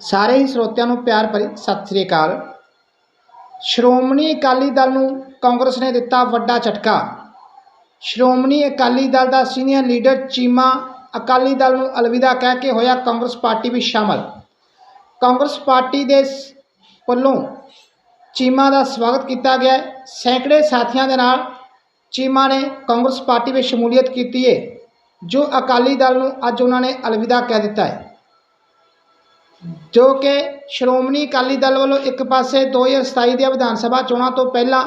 ਸਾਰੇ ਹੀ ਸਰੋਤਿਆਂ ਨੂੰ ਪਿਆਰ ਭਰੀ ਸਤਿ ਸ੍ਰੀ ਅਕਾਲ। ਸ਼੍ਰੋਮਣੀ ਅਕਾਲੀ ਦਲ ਨੂੰ ਕਾਂਗਰਸ ਨੇ ਦਿੱਤਾ ਵੱਡਾ ਝਟਕਾ। ਸ਼੍ਰੋਮਣੀ ਅਕਾਲੀ ਦਲ ਦਾ ਸੀਨੀਅਰ ਲੀਡਰ ਚੀਮਾ ਅਕਾਲੀ ਦਲ ਨੂੰ ਅਲਵਿਦਾ ਕਹਿ ਕੇ ਹੋਇਆ ਕਾਂਗਰਸ ਪਾਰਟੀ ਵਿੱਚ ਸ਼ਾਮਲ। ਕਾਂਗਰਸ ਪਾਰਟੀ ਦੇ ਵੱਲੋਂ ਚੀਮਾ ਦਾ ਸਵਾਗਤ ਕੀਤਾ ਗਿਆ ਸੈਂਕੜੇ ਸਾਥੀਆਂ ਦੇ ਨਾਲ ਚੀਮਾ ਨੇ ਕਾਂਗਰਸ ਪਾਰਟੀ ਵਿੱਚ ਸ਼ਮੂਲੀਅਤ ਕੀਤੀ ਹੈ, ਜੋ ਅਕਾਲੀ ਦਲ ਨੂੰ ਅੱਜ ਉਹਨਾਂ ਨੇ ਅਲਵਿਦਾ ਕਹਿ ਦਿੱਤਾ ਹੈ। ਜੋ ਕਿ ਸ਼੍ਰੋਮਣੀ ਅਕਾਲੀ ਦਲ ਵੱਲੋਂ ਇੱਕ ਪਾਸੇ 2027 ਦੀਆਂ ਵਿਧਾਨ ਸਭਾ ਚੋਣਾਂ ਤੋਂ ਪਹਿਲਾਂ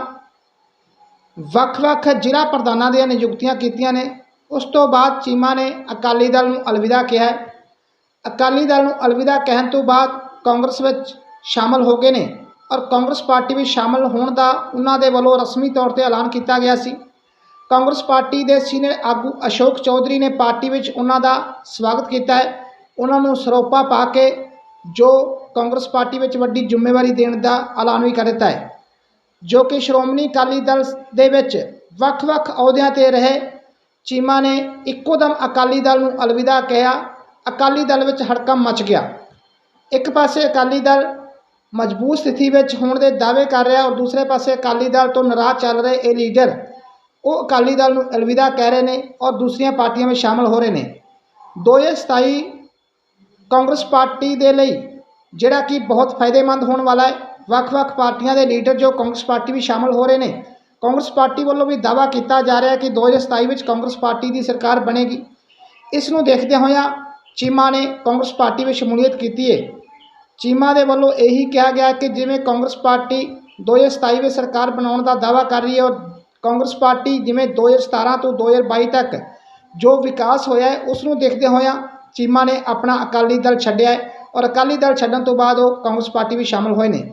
ਵੱਖ-ਵੱਖ ਜ਼ਿਲ੍ਹਾ ਪ੍ਰਧਾਨਾਂ ਦੀਆਂ ਨਿਯੁਕਤੀਆਂ ਕੀਤੀਆਂ ਨੇ, ਉਸ ਤੋਂ ਬਾਅਦ ਚੀਮਾ ਨੇ ਅਕਾਲੀ ਦਲ ਨੂੰ ਅਲਵਿਦਾ ਕਿਹਾ ਅਕਾਲੀ ਦਲ ਨੂੰ ਅਲਵਿਦਾ ਕਹਿਣ ਤੋਂ ਬਾਅਦ ਕਾਂਗਰਸ ਵਿੱਚ ਸ਼ਾਮਲ ਹੋ ਗਏ ਨੇ ਔਰ ਕਾਂਗਰਸ ਪਾਰਟੀ ਵਿੱਚ ਸ਼ਾਮਲ ਹੋਣ ਦਾ ਉਹਨਾਂ ਦੇ ਵੱਲੋਂ ਰਸਮੀ ਤੌਰ ਤੇ ਐਲਾਨ ਕੀਤਾ ਗਿਆ ਸੀ। ਕਾਂਗਰਸ ਪਾਰਟੀ ਦੇ ਸੀਨੀਅਰ ਆਗੂ ਅਸ਼ੋਕ ਚੌਧਰੀ ਨੇ ਪਾਰਟੀ ਵਿੱਚ ਉਹਨਾਂ ਦਾ ਸਵਾਗਤ ਕੀਤਾ ਹੈ। ਉਹਨਾਂ ਨੂੰ ਸਰੋਪਾ ਪਾ ਕੇ ਜੋ ਕਾਂਗਰਸ ਪਾਰਟੀ ਵਿੱਚ ਵੱਡੀ ਜ਼ਿੰਮੇਵਾਰੀ ਦੇਣ ਦਾ ਐਲਾਨ ਵੀ ਕਰ ਦਿੱਤਾ ਹੈ, ਜੋ ਕਿ ਸ਼੍ਰੋਮਣੀ ਅਕਾਲੀ ਦਲ ਦੇ ਵਿੱਚ ਵੱਖ-ਵੱਖ ਅਹੁਦਿਆਂ ਤੇ ਰਹੇ ਚੀਮਾ ਨੇ ਇੱਕੋ ਦਮ ਅਕਾਲੀ ਦਲ ਨੂੰ ਅਲਵਿਦਾ ਕਿਹਾ, ਅਕਾਲੀ ਦਲ ਵਿੱਚ ਹੜਕੰਪ ਮਚ ਗਿਆ। ਇੱਕ ਪਾਸੇ ਅਕਾਲੀ ਦਲ ਮਜ਼ਬੂਤ ਸਥਿਤੀ ਵਿੱਚ ਹੋਣ ਦੇ ਦਾਅਵੇ ਕਰ ਰਿਹਾ ਔਰ ਦੂਸਰੇ ਪਾਸੇ ਅਕਾਲੀ ਦਲ ਤੋਂ ਨਾਰਾਜ਼ ਚੱਲ ਰਹੇ ਇਹ ਲੀਡਰ, ਉਹ ਅਕਾਲੀ ਦਲ ਨੂੰ ਅਲਵਿਦਾ ਕਹਿ ਰਹੇ ਨੇ ਔਰ ਦੂਸਰੀਆਂ ਪਾਰਟੀਆਂ ਵਿੱਚ ਸ਼ਾਮਲ ਹੋ ਰਹੇ ਨੇ। 2027 ਕਾਂਗਰਸ ਪਾਰਟੀ ਦੇ ਲਈ, ਜਿਹੜਾ ਕਿ ਬਹੁਤ ਫਾਇਦੇਮੰਦ ਹੋਣ ਵਾਲਾ ਹੈ, ਵੱਖ-ਵੱਖ ਪਾਰਟੀਆਂ ਦੇ ਲੀਡਰ ਜੋ ਕਾਂਗਰਸ ਪਾਰਟੀ ਵਿੱਚ ਸ਼ਾਮਲ ਹੋ ਰਹੇ ਨੇ, ਕਾਂਗਰਸ ਪਾਰਟੀ ਵੱਲੋਂ ਵੀ ਦਾਅਵਾ ਕੀਤਾ ਜਾ ਰਿਹਾ ਹੈ ਕਿ 2027 ਵਿੱਚ ਕਾਂਗਰਸ ਪਾਰਟੀ ਦੀ ਸਰਕਾਰ ਬਣੇਗੀ। ਇਸ ਨੂੰ ਦੇਖਦੇ ਹੋਇਆਂ ਚੀਮਾ ਨੇ ਕਾਂਗਰਸ ਪਾਰਟੀ ਵਿੱਚ ਸ਼ਮੂਲੀਅਤ ਕੀਤੀ ਹੈ ਚੀਮਾ ਦੇ ਵੱਲੋਂ ਇਹੀ ਕਿਹਾ ਗਿਆ ਕਿ ਜਿਵੇਂ ਕਾਂਗਰਸ ਪਾਰਟੀ 2027 ਵਿੱਚ ਸਰਕਾਰ ਬਣਾਉਣ ਦਾ ਦਾਅਵਾ ਕਰ ਰਹੀ ਹੈ ਔਰ ਕਾਂਗਰਸ ਪਾਰਟੀ ਜਿਵੇਂ 2017 ਤੋਂ 2022 ਤੱਕ ਜੋ ਵਿਕਾਸ ਹੋਇਆ ਹੈ, ਉਸ ਨੂੰ ਦੇਖਦੇ ਹੋਇਆਂ ਚੀਮਾ ਨੇ ਆਪਣਾ ਅਕਾਲੀ ਦਲ ਛੱਡਿਆ ਹੈ ਔਰ ਅਕਾਲੀ ਦਲ ਛੱਡਣ ਤੋਂ ਬਾਅਦ ਉਹ ਕਾਂਗਰਸ ਪਾਰਟੀ ਵਿੱਚ ਸ਼ਾਮਲ ਹੋਏ ਨੇ।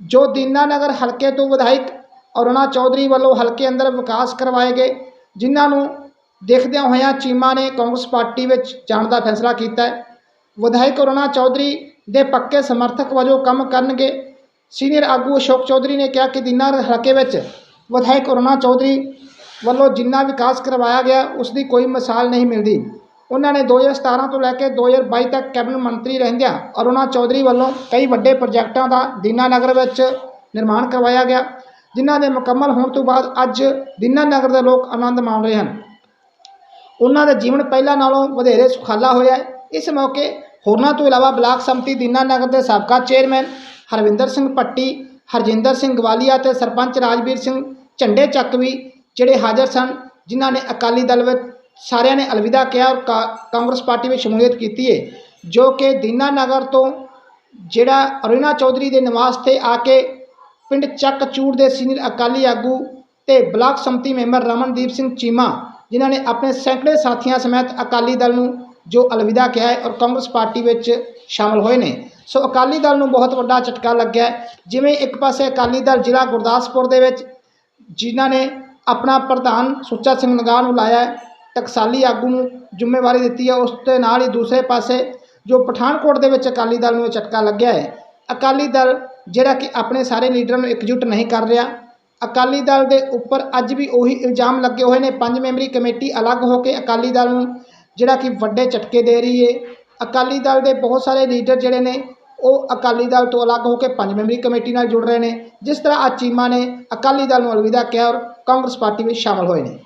ਜੋ ਦੀਨਾਨਗਰ ਹਲਕੇ ਤੋਂ ਵਿਧਾਇਕ ਅਰੁਣਾ ਚੌਧਰੀ ਵੱਲੋਂ ਹਲਕੇ ਅੰਦਰ ਵਿਕਾਸ ਕਰਵਾਏ ਗਏ, ਜਿਨ੍ਹਾਂ ਨੂੰ ਦੇਖਦਿਆਂ ਹੋਇਆਂ ਚੀਮਾ ਨੇ ਕਾਂਗਰਸ ਪਾਰਟੀ ਵਿੱਚ ਜਾਣ ਦਾ ਫੈਸਲਾ ਕੀਤਾ ਹੈ। ਵਿਧਾਇਕ ਅਰੁਣਾ ਚੌਧਰੀ ਦੇ ਪੱਕੇ ਸਮਰਥਕ ਵਜੋਂ ਕੰਮ ਕਰਨਗੇ। ਸੀਨੀਅਰ ਆਗੂ ਅਸ਼ੋਕ ਚੌਧਰੀ ਨੇ ਕਿਹਾ ਕਿ ਦੀਨਾਨਗਰ ਹਲਕੇ ਵਿੱਚ ਵਿਧਾਇਕ ਅਰੁਣਾ ਚੌਧਰੀ ਵੱਲੋਂ ਜਿੰਨਾ ਵਿਕਾਸ ਕਰਵਾਇਆ ਗਿਆ ਉਸ ਦੀ ਕੋਈ ਮਿਸਾਲ ਨਹੀਂ ਮਿਲਦੀ। ਉਹਨਾਂ ਨੇ 2017 ਤੋਂ ਲੈ ਕੇ 2022 ਤੱਕ ਕੈਬਨਿਟ ਮੰਤਰੀ ਰਹਿੰਦਿਆਂ ਅਰੁਣਾ ਚੌਧਰੀ ਵੱਲੋਂ ਕਈ ਵੱਡੇ ਪ੍ਰੋਜੈਕਟਾਂ ਦਾ ਦੀਨਾਨਗਰ ਵਿੱਚ ਨਿਰਮਾਣ ਕਰਵਾਇਆ ਗਿਆ, ਜਿਨ੍ਹਾਂ ਦੇ ਮੁਕੰਮਲ ਹੋਣ ਤੋਂ ਬਾਅਦ ਅੱਜ ਦੀਨਾਨਗਰ ਦੇ ਲੋਕ ਆਨੰਦ ਮਾਣ ਰਹੇ ਹਨ। ਉਹਨਾਂ ਦਾ ਜੀਵਨ ਪਹਿਲਾਂ ਨਾਲੋਂ ਵਧੇਰੇ ਸੁਖਾਲਾ ਹੋਇਆ ਹੈ। ਇਸ ਮੌਕੇ ਹੋਰਨਾਂ ਤੋਂ ਇਲਾਵਾ ਬਲਾਕ ਸੰਮਤੀ ਦੀਨਾਨਗਰ ਦੇ ਸਾਬਕਾ ਚੇਅਰਮੈਨ ਹਰਵਿੰਦਰ ਸਿੰਘ ਭੱਟੀ, ਹਰਜਿੰਦਰ ਸਿੰਘ ਗਵਾਲੀਆ ਤੇ ਸਰਪੰਚ ਰਾਜਵੀਰ ਸਿੰਘ ਝੰਡੇ ਚੱਕ ਵੀ ਜਿਹੜੇ ਹਾਜ਼ਰ ਸਨ, ਜਿਨ੍ਹਾਂ ਨੇ ਅਕਾਲੀ ਦਲ ਵਿੱਚ ਸਾਰਿਆਂ ਨੇ ਅਲਵਿਦਾ ਕਿਹਾ ਔਰ ਕਾ- ਕਾਂਗਰਸ ਪਾਰਟੀ ਵਿੱਚ ਸ਼ਮੂਲੀਅਤ ਕੀਤੀ ਹੈ ਜੋ ਕਿ ਦੀਨਾਨਗਰ ਤੋਂ ਜਿਹੜਾ ਅਰੁਣਾ ਚੌਧਰੀ ਦੇ ਨਿਵਾਸ ਤੇ ਆ ਕੇ ਪਿੰਡ ਚੱਕ ਚੂੜ ਦੇ ਸੀਨੀਅਰ ਅਕਾਲੀ ਆਗੂ ਤੇ ਬਲਾਕ ਸੰਮਤੀ ਮੈਂਬਰ ਰਮਨਦੀਪ ਸਿੰਘ ਚੀਮਾ, ਜਿਨ੍ਹਾਂ ਨੇ ਆਪਣੇ ਸੈਂਕੜੇ ਸਾਥੀਆਂ ਸਮੇਤ ਅਕਾਲੀ ਦਲ ਨੂੰ ਜੋ ਅਲਵਿਦਾ ਕਿਹਾ ਹੈ ਔਰ ਕਾਂਗਰਸ ਪਾਰਟੀ ਵਿੱਚ ਸ਼ਾਮਲ ਹੋਏ ਨੇ। ਸੋ ਅਕਾਲੀ ਦਲ ਨੂੰ ਬਹੁਤ ਵੱਡਾ ਝਟਕਾ ਲੱਗਿਆ ਜਿਵੇਂ ਇੱਕ ਪਾਸੇ ਅਕਾਲੀ ਦਲ ਜ਼ਿਲ੍ਹਾ ਗੁਰਦਾਸਪੁਰ ਦੇ ਵਿੱਚ, ਜਿਨ੍ਹਾਂ ਨੇ ਆਪਣਾ ਪ੍ਰਧਾਨ ਸੁੱਚਾ ਸਿੰਘ ਨਗਾਹ ਨੂੰ ਲਾਇਆ ਟਕਸਾਲੀ ਆਗੂ ਨੂੰ ਜ਼ਿੰਮੇਵਾਰੀ ਦਿੱਤੀ ਹੈ ਉਸ ਦੇ ਨਾਲ ਹੀ ਦੂਸਰੇ ਪਾਸੇ ਜੋ ਪਠਾਨਕੋਟ ਦੇ ਵਿੱਚ ਅਕਾਲੀ ਦਲ ਨੂੰ ਇਹ ਝਟਕਾ ਲੱਗਿਆ ਹੈ, ਅਕਾਲੀ ਦਲ ਜਿਹੜਾ ਕਿ ਆਪਣੇ ਸਾਰੇ ਲੀਡਰਾਂ ਨੂੰ ਇਕਜੁੱਟ ਨਹੀਂ ਕਰ ਰਿਹਾ, ਅਕਾਲੀ ਦਲ ਦੇ ਉੱਪਰ ਅੱਜ ਵੀ ਉਹੀ ਇਲਜ਼ਾਮ ਲੱਗੇ ਹੋਏ ਨੇ, ਪੰਜ ਮੈਂਬਰੀ ਕਮੇਟੀ ਅਲੱਗ ਹੋ ਕੇ ਅਕਾਲੀ ਦਲ ਨੂੰ ਜਿਹੜਾ ਕਿ ਵੱਡੇ ਝਟਕੇ ਦੇ ਰਹੀ ਹੈ, ਅਕਾਲੀ ਦਲ ਦੇ ਬਹੁਤ ਸਾਰੇ ਲੀਡਰ ਜਿਹੜੇ ਨੇ, ਉਹ ਅਕਾਲੀ ਦਲ ਤੋਂ ਅਲੱਗ ਹੋ ਕੇ ਪੰਜ ਮੈਂਬਰੀ ਕਮੇਟੀ ਨਾਲ ਜੁੜ ਰਹੇ ਨੇ, ਜਿਸ ਤਰ੍ਹਾਂ ਅੱਜ ਚੀਮਾ ਨੇ ਅਕਾਲੀ ਦਲ ਨੂੰ ਅਲਵਿਦਾ ਕਿਹਾ ਔਰ ਕਾਂਗਰਸ ਪਾਰਟੀ ਵਿੱਚ ਸ਼ਾਮਲ ਹੋਏ ਨੇ।